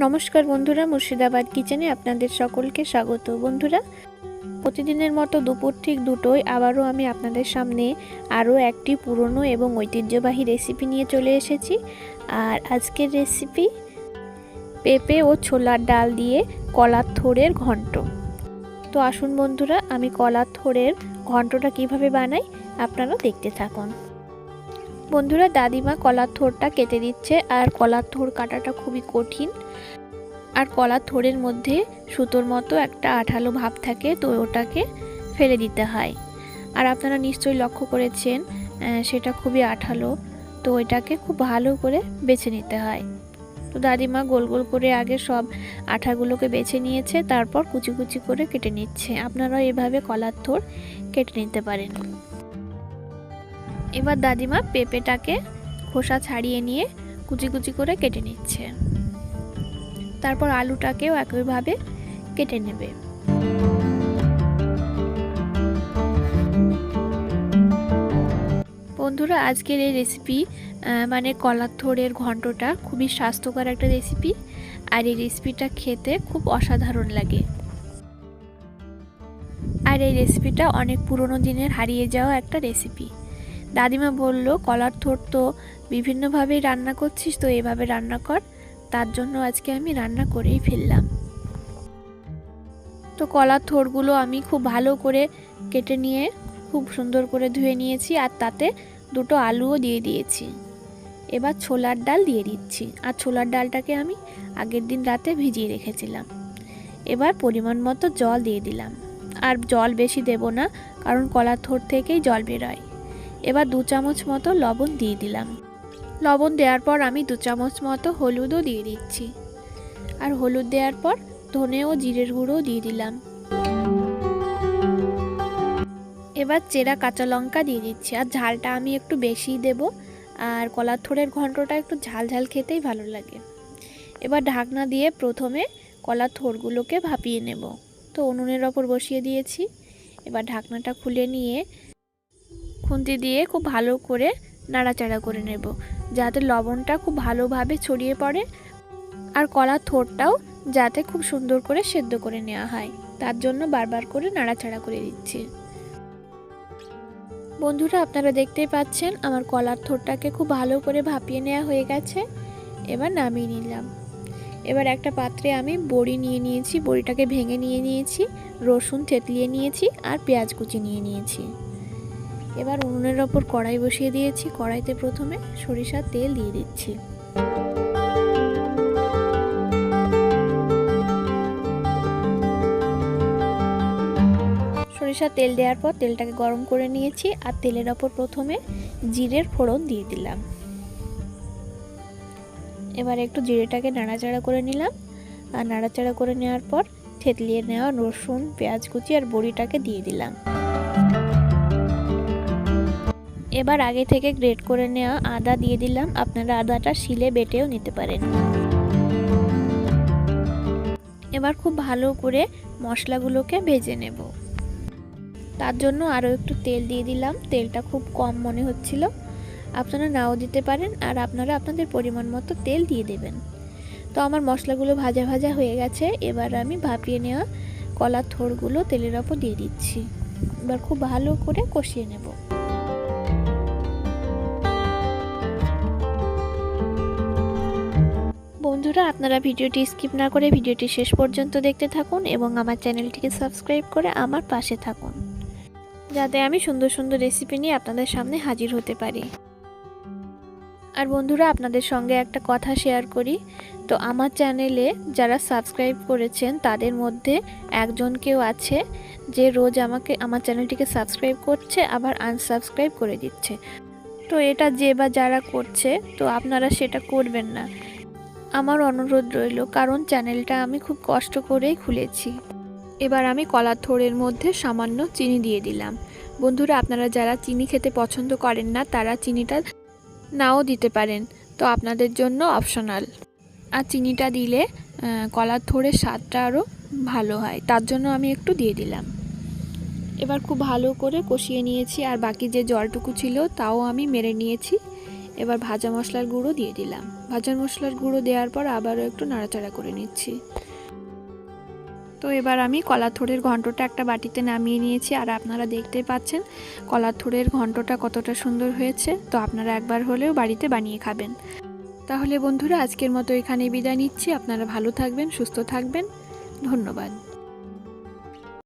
নমস্কার বন্ধুরা, মুর্শিদাবাদ কিচেনে আপনাদের সকলকে স্বাগত। বন্ধুরা, প্রতিদিনের মতো দুপুর ঠিক দুটোই আবারও আমি আপনাদের সামনে আরও একটি পুরনো এবং ঐতিহ্যবাহী রেসিপি নিয়ে চলে এসেছি। আর আজকের রেসিপি পেঁপে ও ছোলার ডাল দিয়ে কলার থোড়ের ঘন্ট। তো আসুন বন্ধুরা, আমি কলার থোড়ের ঘন্টটা কীভাবে বানাই আপনারা দেখতে থাকুন। বন্ধুরা, দাদিমা কলার থোড়টা কেটে দিচ্ছে আর কলার থোড় কাটাটা খুবই কঠিন। আর কলার থোড়ের মধ্যে সুতোর মতো একটা আঠালো ভাব থাকে, তো ওটাকে ফেলে দিতে হয়। আর আপনারা নিশ্চয়ই লক্ষ্য করেছেন সেটা খুবই আঠালো, তো ওইটাকে খুব ভালো করে বেছে নিতে হয়। তো দাদিমা গোল গোল করে আগে সব আঠাগুলোকে বেছে নিয়েছে, তারপর কুচি কুচি করে কেটে নিচ্ছে। আপনারা এভাবে কলার থোড় কেটে নিতে পারেন। এবার দাদিমা পেঁপেটাকে খোসা ছাড়িয়ে নিয়ে কুচি কুচি করে কেটে নিচ্ছে। তারপর আলুটাকেও একইভাবে কেটে নেবে। বন্ধুরা, আজকের এই রেসিপি মানে কলার থোড়ের ঘন্টটা খুবই স্বাস্থ্যকর একটা রেসিপি আর এই রেসিপিটা খেতে খুব অসাধারণ লাগে। আর এই রেসিপিটা অনেক পুরনো দিনের হারিয়ে যাওয়া একটা রেসিপি দাদিমা বলল, কলার থোর তো বিভিন্নভাবেই রান্না করছিস, তো এভাবে রান্না কর। তার জন্য আজকে আমি রান্না করেই ফেললাম। তো কলার থোরগুলো আমি খুব ভালো করে কেটে নিয়ে, খুব সুন্দর করে ধুয়ে নিয়েছি আর তাতে দুটো আলুও দিয়ে দিয়েছি। এবার ছোলার ডাল দিয়ে দিচ্ছি। আর ছোলার ডালটাকে আমি আগের দিন রাতে ভিজিয়ে রেখেছিলাম। এবার পরিমাণ মতো জল দিয়ে দিলাম। আর জল বেশি দেব না, কারণ কলার থোর থেকেই জল বেরোয়। এবার দু চামচ মতো লবণ দিয়ে দিলাম। লবণ দেওয়ার পর আমি দু চামচ মতো হলুদও দিয়ে দিচ্ছি। আর হলুদ দেওয়ার পর ধনে ও জিরের গুঁড়োও দিয়ে দিলাম। এবার চেরা কাঁচা লঙ্কা দিয়ে দিচ্ছি। আর ঝালটা আমি একটু বেশিই দেব। আর কলার থোড়ের ঘন্টটা একটু ঝাল ঝাল খেতেই ভালো লাগে। এবার ঢাকনা দিয়ে প্রথমে কলার থোড়গুলোকে ভাপিয়ে নেব। তো উনুনের ওপর বসিয়ে দিয়েছি। এবার ঢাকনাটা খুলে নিয়ে খুন্তি দিয়ে খুব ভালো করে নাড়াচাড়া করে নেব, যাতে লবণটা খুব ভালোভাবে ছড়িয়ে পড়ে আর কলার থোরটাও যাতে খুব সুন্দর করে সেদ্ধ করে নেওয়া হয়। তার জন্য বারবার করে নাড়াচাড়া করে দিচ্ছি। বন্ধুরা, আপনারা দেখতেই পাচ্ছেন আমার কলার থোরটাকে খুব ভালো করে ভাপিয়ে নেওয়া হয়ে গেছে। এবার নামিয়ে নিলাম। এবার একটা পাত্রে আমি বড়ি নিয়ে নিয়েছি, বড়িটাকে ভেঙে নিয়ে নিয়েছি, রসুন থেতলিয়ে নিয়েছি আর পেঁয়াজ কুচি নিয়ে নিয়েছি। এবার উনুনের ওপর কড়াই বসিয়ে দিয়েছি। কড়াইতে প্রথমে সরিষার তেল দিয়ে দিচ্ছি। সরিষার তেল দেওয়ার পর তেলটাকে গরম করে নিয়েছি আর তেলের ওপর প্রথমে জিরের ফোড়ন দিয়ে দিলাম। এবার একটু জিরেটাকে নাড়াচাড়া করে নিলাম। আর নাড়াচাড়া করে নেওয়ার পর থেতলিয়ে নেওয়া রসুন, পেঁয়াজ কুচি আর বড়িটাকে দিয়ে দিলাম। এবার আগে থেকে গ্রেট করে নেওয়া আদা দিয়ে দিলাম। আপনারা আদাটা শিলে বেটেও নিতে পারেন। এবার খুব ভালো করে মশলাগুলোকে ভেজে নেব। তার জন্য আরও একটু তেল দিয়ে দিলাম। তেলটা খুব কম মনে হচ্ছিল। আপনারা নাও দিতে পারেন আর আপনারা আপনাদের পরিমাণ মতো তেল দিয়ে দেবেন। তো আমার মশলাগুলো ভাজা ভাজা হয়ে গেছে। এবার আমি ভাপিয়ে নেওয়া কলার থোড়গুলো তেলের ওপর দিয়ে দিচ্ছি। এবার খুব ভালো করে কষিয়ে নেব। বন্ধুরা, আপনারা ভিডিওটি স্কিপ না করে ভিডিওটি শেষ পর্যন্ত দেখতে থাকুন এবং আমার চ্যানেলটিকে সাবস্ক্রাইব করে আমার পাশে থাকুন। যাতে আমি সুন্দর সুন্দর রেসিপি নিয়ে আপনাদের সামনে হাজির হতে পারি। আর বন্ধুরা, আপনাদের সঙ্গে একটা কথা শেয়ার করি। তো আমার চ্যানেলে যারা সাবস্ক্রাইব করেছেন, তাদের মধ্যে একজন কেউ আছে যে রোজ আমাকে, আমার চ্যানেলটিকে সাবস্ক্রাইব করছে, আবার আনসাবস্ক্রাইব করে দিচ্ছে। তো এটা যে বা যারা করছে, তো আপনারা সেটা করবেন না। আমার অনুরোধ রইল, কারণ চ্যানেলটা আমি খুব কষ্ট করেই খুলেছি। এবার আমি কলার থোড়ের মধ্যে সামান্য চিনি দিয়ে দিলাম। বন্ধুরা, আপনারা যারা চিনি খেতে পছন্দ করেন না, তারা চিনিটা নাও দিতে পারেন। তো আপনাদের জন্য অপশনাল। আর চিনিটা দিলে কলার থোড়ের স্বাদটা আরও ভালো হয়। তার জন্য আমি একটু দিয়ে দিলাম। এবার খুব ভালো করে কষিয়ে নিয়েছি, আর বাকি যে জলটুকু ছিল, তাও আমি মেরে নিয়েছি। এবার ভাজা মশলার গুঁড়ো দিয়ে দিলাম। ভাজা মশলার গুঁড়ো দেওয়ার পর আবারও একটু নাড়াচাড়া করে নিচ্ছি। তো এবার আমি কলার থোড়ের ঘন্টটা একটা বাটিতে নামিয়ে নিয়েছি। আর আপনারা দেখতেই পাচ্ছেন কলার থোড়ের ঘন্টটা কতটা সুন্দর হয়েছে। তো আপনারা একবার হলেও বাড়িতে বানিয়ে খাবেন। তাহলে বন্ধুরা, আজকের মতো এখানে বিদায় নিচ্ছি। আপনারা ভালো থাকবেন, সুস্থ থাকবেন। ধন্যবাদ।